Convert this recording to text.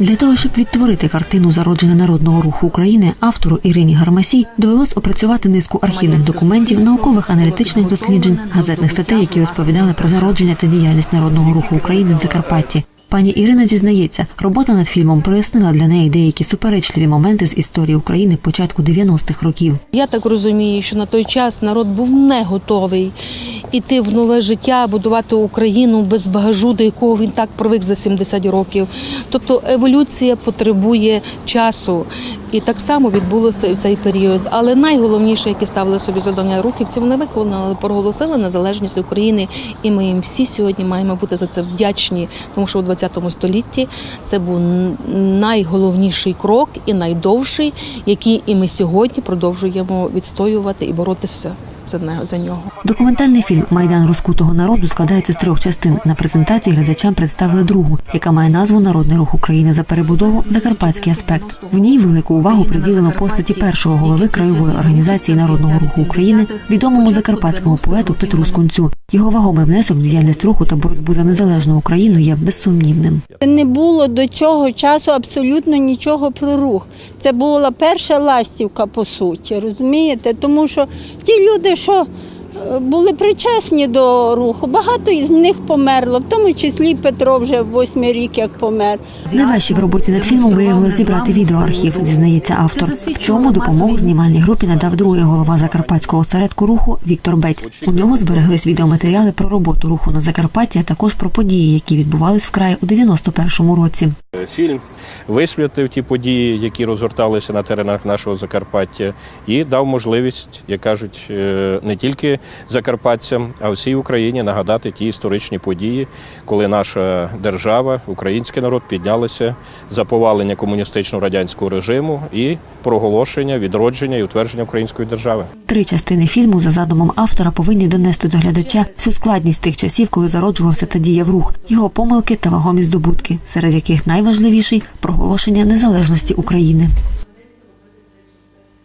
Для того, щоб відтворити картину зародження народного руху України, автору Ірині Гармасій довелось опрацювати низку архівних документів, наукових аналітичних досліджень, газетних статей, які розповідали про зародження та діяльність народного руху України в Закарпатті. Пані Ірина зізнається, робота над фільмом прояснила для неї деякі суперечливі моменти з історії України початку 90-х років. Я так розумію, що на той час народ був не готовий іти в нове життя, будувати Україну без багажу, до якого він так привик за 70 років. Тобто еволюція потребує часу. І так само відбулося і в цей період. Але найголовніше, яке ставили собі завдання рухівці, вони виконали, проголосили незалежність України, і ми їм всі сьогодні маємо бути за це вдячні, тому що у 20 столітті це був найголовніший крок і найдовший, який і ми сьогодні продовжуємо відстоювати і боротися за нього. Документальний фільм Майдан розкутого народу складається з трьох частин. На презентації глядачам представили другу, яка має назву Народний рух України за перебудову Закарпатський аспект. В ній велику увагу приділено постаті першого голови краєвої організації народного руху України, відомому закарпатському поету Петру Скунцю. Його вагомий внесок в діяльність руху та боротьбу за незалежну Україну є безсумнівним. Не було до цього часу абсолютно нічого про рух. Це була перша ластівка, по суті, розумієте? Тому що ті люди, що були причесні до руху, багато із них померло, в тому числі Петро вже восьмий рік як помер. Найважче в роботі над фільмом виявилося зібрати відеоархів, зізнається автор. В цьому допомогу знімальній групі надав другий голова закарпатського осередку руху Віктор Беть. У нього збереглись відеоматеріали про роботу руху на Закарпатті, а також про події, які відбувались в краї у 91-му році. Фільм висвітлив ті події, які розгорталися на теренах нашого Закарпаття, і дав можливість, як кажуть, е, не тільки закарпатцям, а всій Україні нагадати ті історичні події, коли наша держава, український народ піднялися за повалення комуністичного радянського режиму і проголошення, відродження і утвердження української держави. Три частини фільму за задумом автора повинні донести до глядача всю складність тих часів, коли зароджувався та діяв рух, його помилки та вагомі здобутки, серед яких найважливіший проголошення незалежності України.